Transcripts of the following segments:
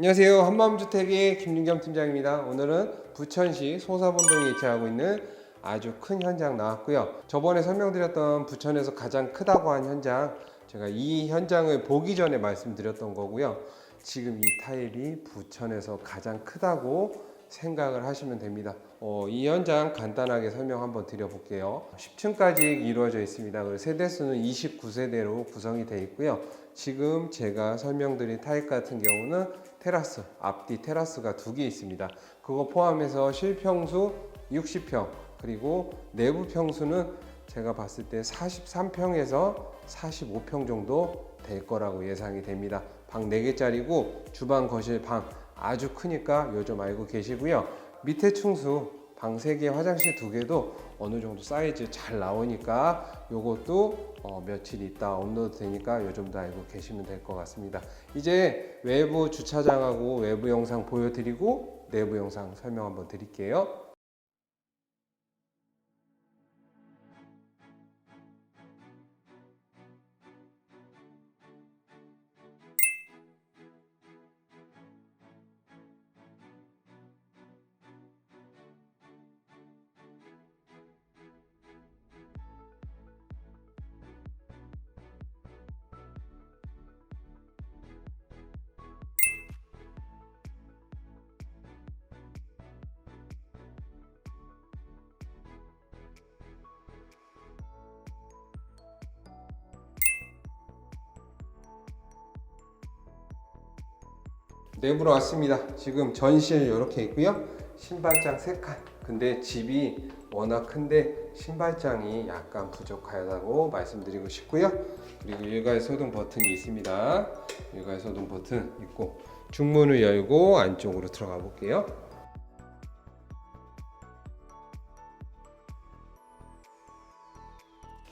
안녕하세요. 한마음주택의 김윤겸 팀장입니다. 오늘은 부천시 소사본동에 위치하고 있는 아주 큰 현장 나왔고요. 저번에 설명드렸던 부천에서 가장 크다고 한 현장, 제가 이 현장을 보기 전에 말씀드렸던 거고요. 지금 이 타입이 부천에서 가장 크다고 생각을 하시면 됩니다. 어, 이 현장 간단하게 설명 한번 드려볼게요. 10층까지 이루어져 있습니다. 그리고 세대수는 29세대로 구성이 되어 있고요. 지금 제가 설명드린 타입 같은 경우는 테라스, 앞뒤 테라스가 두 개 있습니다. 그거 포함해서 실평수 60평, 그리고 내부 평수는 제가 봤을 때 43평에서 45평 정도 될 거라고 예상이 됩니다. 방 4개짜리고 주방, 거실, 방 아주 크니까 요즘 알고 계시고요. 밑에 층수 방 3개, 화장실 2개도 어느 정도 사이즈 잘 나오니까 요것도 어, 며칠 있다 업로드 되니까 요즘도 알고 계시면 될 것 같습니다. 이제 외부 주차장하고 외부 영상 보여드리고 내부 영상 설명 한번 드릴게요. 내부로 왔습니다. 지금 전실 이렇게 있고요. 신발장 3칸. 근데 집이 워낙 큰데 신발장이 약간 부족하다고 말씀드리고 싶고요. 그리고 일괄 소등 버튼이 있습니다. 일괄 소등 버튼 있고 중문을 열고 안쪽으로 들어가 볼게요.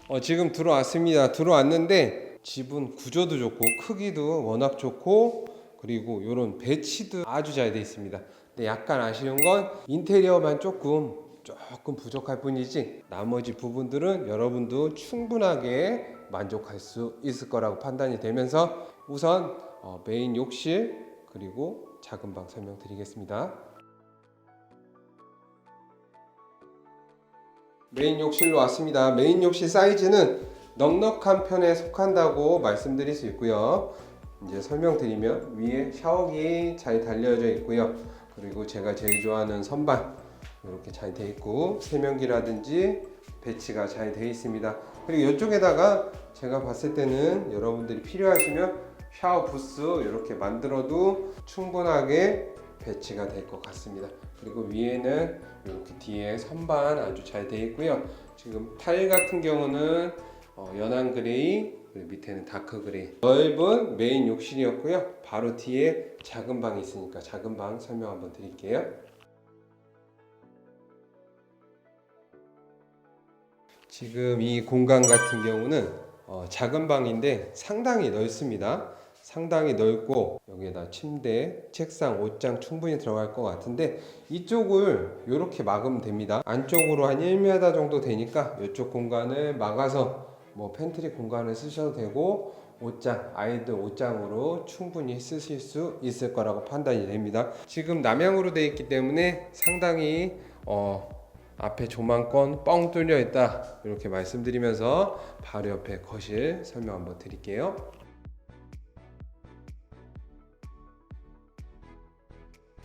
어, 지금 들어왔습니다. 들어왔는데 집은 구조도 좋고 크기도 워낙 좋고 그리고 이런 배치도 아주 잘 돼 있습니다. 근데 약간 아쉬운 건 인테리어만 조금 조금 부족할 뿐이지 나머지 부분들은 여러분도 충분하게 만족할 수 있을 거라고 판단이 되면서 우선 어, 메인 욕실 그리고 작은 방 설명드리겠습니다. 메인 욕실로 왔습니다. 메인 욕실 사이즈는 넉넉한 편에 속한다고 말씀드릴 수 있고요. 이제 설명드리면 위에 샤워기 잘 달려져 있고요. 그리고 제가 제일 좋아하는 선반 이렇게 잘 돼 있고 세면기라든지 배치가 잘 돼 있습니다. 그리고 이쪽에다가 제가 봤을 때는 여러분들이 필요하시면 샤워 부스 이렇게 만들어도 충분하게 배치가 될 것 같습니다. 그리고 위에는 이렇게 뒤에 선반 아주 잘 돼 있고요. 지금 타일 같은 경우는 어, 연한 그레이 밑에는 다크 그레이 넓은 메인 욕실이었고요. 바로 뒤에 작은 방이 있으니까 작은 방 설명 한번 드릴게요. 지금 이 공간 같은 경우는 어, 작은 방인데 상당히 넓습니다. 상당히 넓고 여기에다 침대, 책상, 옷장 충분히 들어갈 것 같은데 이쪽을 이렇게 막으면 됩니다. 안쪽으로 한 1m 정도 되니까 이쪽 공간을 막아서 뭐 팬트리 공간을 쓰셔도 되고 옷장, 아이들 옷장으로 충분히 쓰실 수 있을 거라고 판단이 됩니다. 지금 남향으로 되어 있기 때문에 상당히 어, 앞에 조망권 뻥 뚫려 있다 이렇게 말씀드리면서 바로 옆에 거실 설명 한번 드릴게요.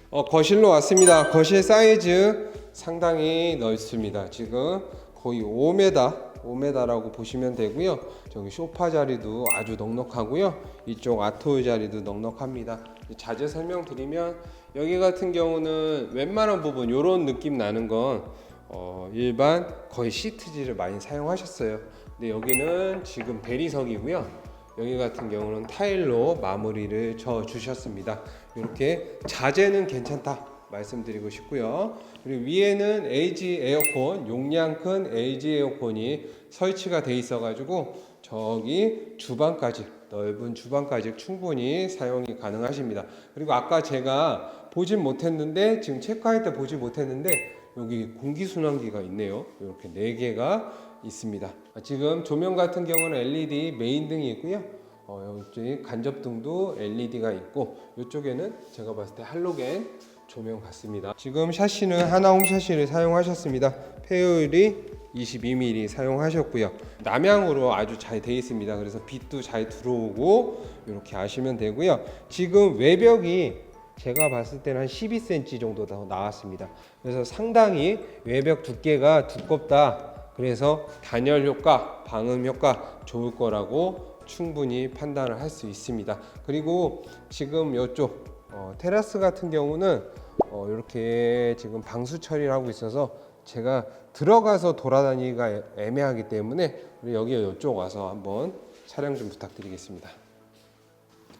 어, 거실로 왔습니다. 거실 사이즈 상당히 넓습니다. 지금 거의 5m, 5m라고 보시면 되고요. 저기 소파 자리도 아주 넉넉하고요. 이쪽 아토 자리도 넉넉합니다. 자재 설명드리면 여기 같은 경우는 웬만한 부분 이런 느낌 나는 건 어, 일반 거의 시트지를 많이 사용하셨어요. 근데 여기는 지금 베리석이고요. 여기 같은 경우는 타일로 마무리를 져 주셨습니다. 이렇게 자재는 괜찮다 말씀드리고 싶고요. 그리고 위에는 LG 에어컨 용량 큰 LG 에어컨이 설치가 돼 있어가지고 저기 주방까지 넓은 주방까지 충분히 사용이 가능하십니다. 그리고 아까 제가 보진 못했는데 지금 체크할 때 보지 못했는데 여기 공기순환기가 있네요. 이렇게 네 개가 있습니다. 지금 조명 같은 경우는 LED 메인 등이 있고요. 어, 여기 간접등도 LED가 있고 이쪽에는 제가 봤을 때 할로겐 조명 같습니다. 지금 샤시는 하나홈 샤시를 사용하셨습니다. 폐율이 22mm 사용하셨고요. 남향으로 아주 잘 되어 있습니다. 그래서 빛도 잘 들어오고 이렇게 아시면 되고요. 지금 외벽이 제가 봤을 때는 한 12cm 정도 더 나왔습니다. 그래서 상당히 외벽 두께가 두껍다. 그래서 단열 효과, 방음 효과 좋을 거라고 충분히 판단을 할 수 있습니다. 그리고 지금 이쪽 어, 테라스 같은 경우는 어, 이렇게 지금 방수 처리를 하고 있어서 제가 들어가서 돌아다니기가 애- 애매하기 때문에 여기 이쪽 와서 한번 촬영 좀 부탁드리겠습니다.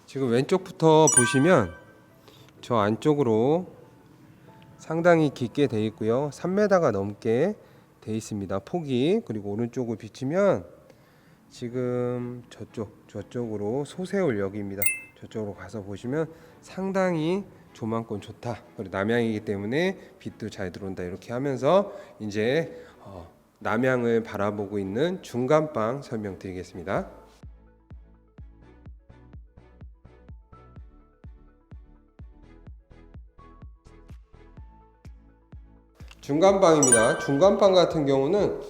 지금 왼쪽부터 보시면 저 안쪽으로 상당히 깊게 돼 있고요. 3m가 넘게 돼 있습니다. 폭이 그리고 오른쪽을 비치면 지금 저쪽 저쪽으로 소세울역입니다. 저쪽으로 가서 보시면 상당히 조망권 좋다. 그리고 남향이기 때문에 빛도 잘 들어온다. 이렇게 하면서 이제 어, 남향을 바라보고 있는 중간방 설명드리겠습니다. 중간방입니다. 중간방 같은 경우는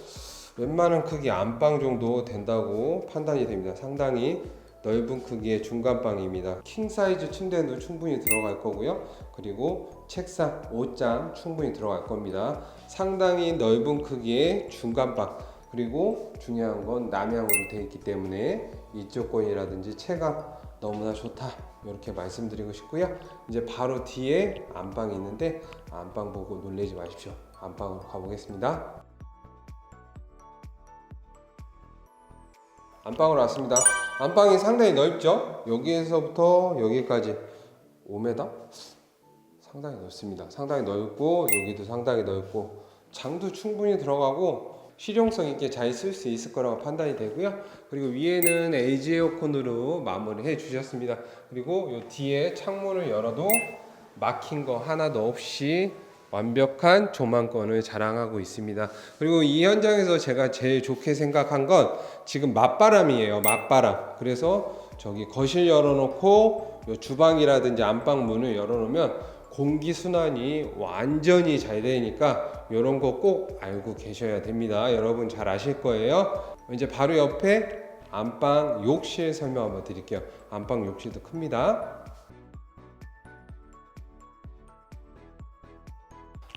웬만한 크기 안방 정도 된다고 판단이 됩니다. 상당히 넓은 크기의 중간방입니다. 킹 사이즈 침대도 충분히 들어갈 거고요. 그리고 책상, 옷장 충분히 들어갈 겁니다. 상당히 넓은 크기의 중간방. 그리고 중요한 건 남향으로 되어 있기 때문에 이쪽 건이라든지 체감 너무나 좋다. 이렇게 말씀드리고 싶고요. 이제 바로 뒤에 안방이 있는데 안방 보고 놀라지 마십시오. 안방으로 가보겠습니다. 안방으로 왔습니다. 안방이 상당히 넓죠? 여기에서부터 여기까지 5m? 상당히 넓습니다. 상당히 넓고 여기도 상당히 넓고 장도 충분히 들어가고 실용성 있게 잘 쓸 수 있을 거라고 판단이 되고요. 그리고 위에는 LG 에어컨으로 마무리해 주셨습니다. 그리고 이 뒤에 창문을 열어도 막힌 거 하나도 없이 완벽한 조망권을 자랑하고 있습니다. 그리고 이 현장에서 제가 제일 좋게 생각한 건 지금 맞바람이에요. 맞바람. 그래서 저기 거실 열어놓고 요 주방이라든지 안방 문을 열어놓으면 공기 순환이 완전히 잘 되니까 이런 거 꼭 알고 계셔야 됩니다. 여러분 잘 아실 거예요. 이제 바로 옆에 안방 욕실 설명 한번 드릴게요. 안방 욕실도 큽니다.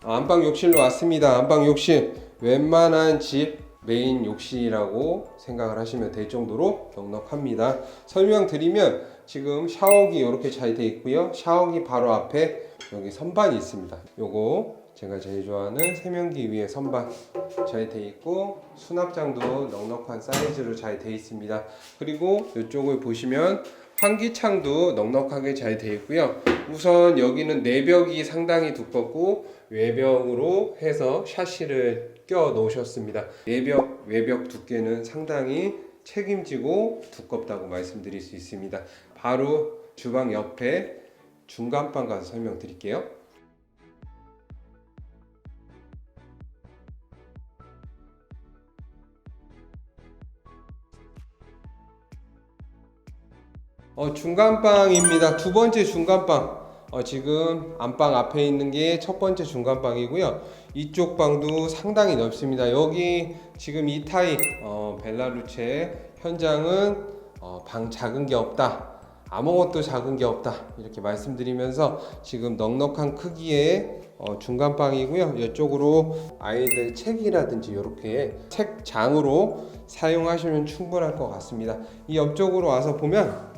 안방 욕실로 왔습니다. 안방 욕실 웬만한 집 메인 욕실이라고 생각을 하시면 될 정도로 넉넉합니다. 설명드리면 지금 샤워기 이렇게 잘 돼 있고요. 샤워기 바로 앞에 여기 선반이 있습니다. 요거 제가 제일 좋아하는 세면기 위에 선반 잘 돼 있고 수납장도 넉넉한 사이즈로 잘 돼 있습니다. 그리고 이쪽을 보시면 환기창도 넉넉하게 잘돼 있고요. 우선 여기는 내벽이 상당히 두껍고 외벽으로 해서 샤시를 껴 놓으셨습니다. 내벽 외벽 두께는 상당히 책임지고 두껍다고 말씀드릴 수 있습니다. 바로 주방 옆에 중간방 가서 설명드릴게요. 어, 중간방입니다. 두 번째 중간방. 어, 지금 안방 앞에 있는 게 첫 번째 중간방이고요. 이쪽 방도 상당히 넓습니다. 여기 지금 이 타입 어, 벨라루체 현장은 어, 방 작은 게 없다. 아무것도 작은 게 없다. 이렇게 말씀드리면서 지금 넉넉한 크기의 어, 중간방이고요. 이쪽으로 아이들 책이라든지 이렇게 책장으로 사용하시면 충분할 것 같습니다. 이 옆쪽으로 와서 보면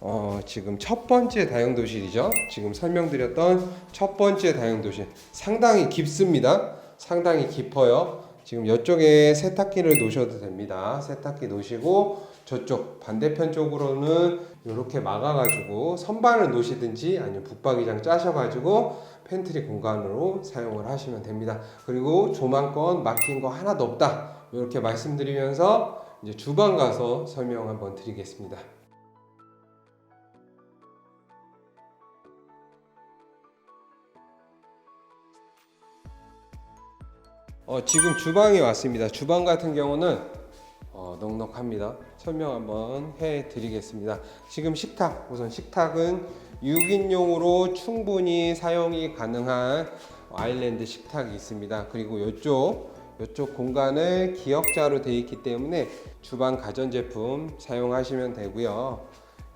어, 지금 첫 번째 다용도실이죠. 지금 설명드렸던 첫 번째 다용도실 상당히 깊습니다. 상당히 깊어요. 지금 이쪽에 세탁기를 놓으셔도 됩니다. 세탁기 놓으시고 저쪽 반대편 쪽으로는 이렇게 막아가지고 선반을 놓으시든지 아니면 붙박이장 짜셔가지고 팬트리 공간으로 사용을 하시면 됩니다. 그리고 조망권 막힌 거 하나도 없다. 이렇게 말씀드리면서 이제 주방 가서 설명 한번 드리겠습니다. 어, 지금 주방에 왔습니다. 주방 같은 경우는 어, 넉넉합니다. 설명 한번 해드리겠습니다. 지금 식탁 우선 식탁은 6인용으로 충분히 사용이 가능한 아일랜드 식탁이 있습니다. 그리고 이쪽 이쪽 공간을 기역자로 되어 있기 때문에 주방 가전제품 사용하시면 되고요.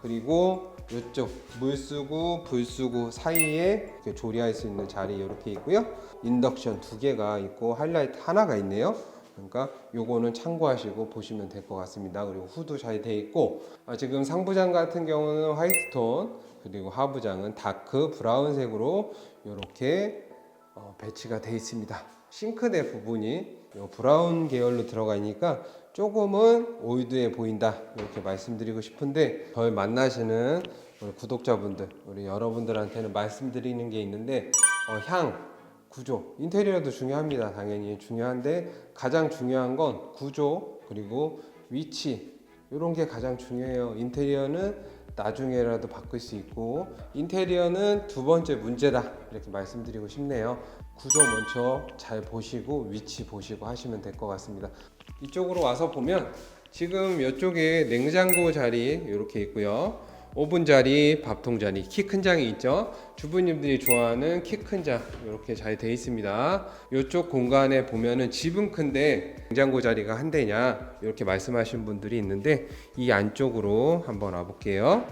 그리고 이쪽 물 쓰고 불 쓰고 사이에 조리할 수 있는 자리 이렇게 있고요. 인덕션 두 개가 있고 하이라이트 하나가 있네요. 그러니까 요거는 참고하시고 보시면 될 것 같습니다. 그리고 후도 잘 돼 있고 아, 지금 상부장 같은 경우는 화이트 톤 그리고 하부장은 다크 브라운색으로 이렇게 어, 배치가 돼 있습니다. 싱크대 부분이 요 브라운 계열로 들어가니까 조금은 올드해 보인다. 이렇게 말씀드리고 싶은데 저를 만나시는 우리 구독자분들 우리 여러분들한테는 말씀드리는 게 있는데 어, 향 구조 인테리어도 중요합니다. 당연히 중요한데 가장 중요한 건 구조 그리고 위치 이런 게 가장 중요해요. 인테리어는 나중에라도 바꿀 수 있고 인테리어는 두 번째 문제다. 이렇게 말씀드리고 싶네요 구조 먼저 잘 보시고 위치 보시고 하시면 될 것 같습니다 이쪽으로 와서 보면 지금 이쪽에 냉장고 자리 이렇게 있고요 오븐 자리, 밥통 자리, 키 큰 장이 있죠. 주부님들이 좋아하는 키 큰 장 이렇게 잘 돼 있습니다. 이쪽 공간에 보면은 집은 큰데 냉장고 자리가 한 대냐 이렇게 말씀하신 분들이 있는데 이 안쪽으로 한번 와볼게요.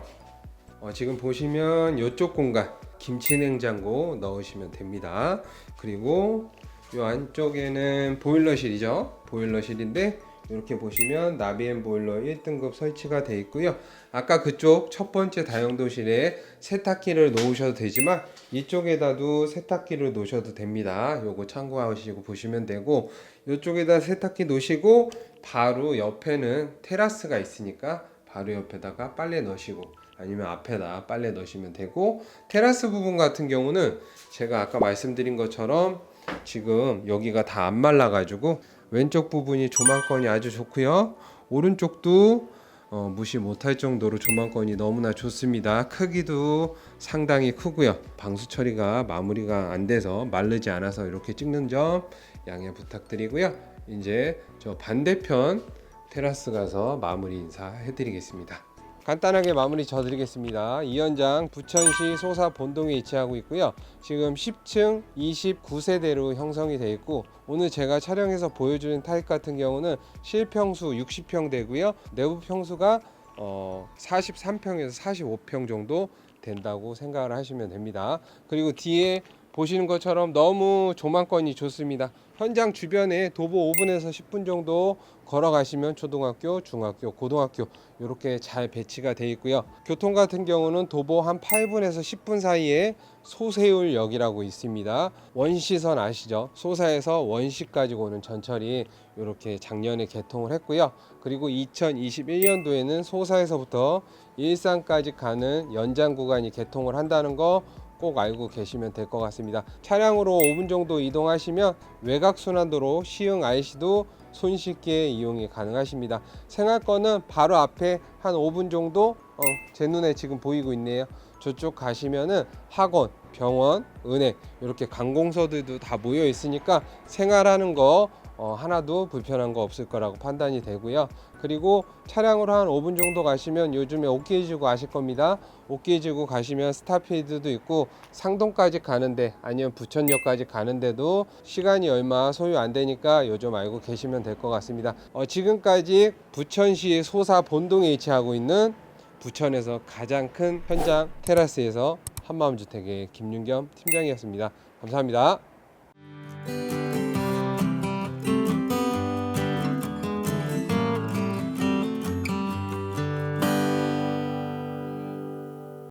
어, 지금 보시면 이쪽 공간 김치 냉장고 넣으시면 됩니다. 그리고 이 안쪽에는 보일러실이죠. 보일러실인데 이렇게 보시면 나비엔 보일러 1등급 설치가 되어 있고요. 아까 그쪽 첫 번째 다용도실에 세탁기를 놓으셔도 되지만 이쪽에다도 세탁기를 놓으셔도 됩니다. 요거 참고하시고 보시면 되고 이쪽에다 세탁기 놓으시고 바로 옆에는 테라스가 있으니까 바로 옆에다가 빨래 넣으시고 아니면 앞에다 빨래 넣으시면 되고 테라스 부분 같은 경우는 제가 아까 말씀드린 것처럼 지금 여기가 다 안 말라 가지고 왼쪽 부분이 조망권이 아주 좋고요. 오른쪽도 어, 무시 못할 정도로 조망권이 너무나 좋습니다. 크기도 상당히 크고요. 방수 처리가 마무리가 안 돼서 마르지 않아서 이렇게 찍는 점 양해 부탁드리고요. 이제 저 반대편 테라스 가서 마무리 인사 해드리겠습니다. 간단하게 마무리 져드리겠습니다. 이 현장 부천시 소사 본동에 위치하고 있고요. 지금 10층 29세대로 형성이 되어 있고 오늘 제가 촬영해서 보여주는 타입 같은 경우는 실평수 60평 되고요. 내부 평수가 어 43평에서 45평 정도 된다고 생각을 하시면 됩니다. 그리고 뒤에 보시는 것처럼 너무 조망권이 좋습니다. 현장 주변에 도보 5분에서 10분 정도 걸어가시면 초등학교, 중학교, 고등학교 이렇게 잘 배치가 되어 있고요. 교통 같은 경우는 도보 한 8분에서 10분 사이에 소세울역이라고 있습니다. 원시선 아시죠? 소사에서 원시까지 오는 전철이 이렇게 작년에 개통을 했고요. 그리고 2021년도에는 소사에서부터 일산까지 가는 연장 구간이 개통을 한다는 거 꼭 알고 계시면 될 것 같습니다. 차량으로 5분 정도 이동하시면 외곽 순환도로 시흥 IC도 손쉽게 이용이 가능하십니다. 생활권은 바로 앞에 한 5분 정도 어, 제 눈에 지금 보이고 있네요. 저쪽 가시면은 학원, 병원, 은행 이렇게 관공서들도 다 모여 있으니까 생활하는 거 어, 하나도 불편한 거 없을 거라고 판단이 되고요. 그리고 차량으로 한 5분 정도 가시면 요즘에 오케이지구 아실 겁니다. 오케이지구 가시면 스타필드도 있고 상동까지 가는데 아니면 부천역까지 가는데도 시간이 얼마 소요 안 되니까 요즘 알고 계시면 될 것 같습니다. 어, 지금까지 부천시 소사 본동에 위치하고 있는 부천에서 가장 큰 현장 테라스에서 한마음주택의 김윤겸 팀장이었습니다. 감사합니다.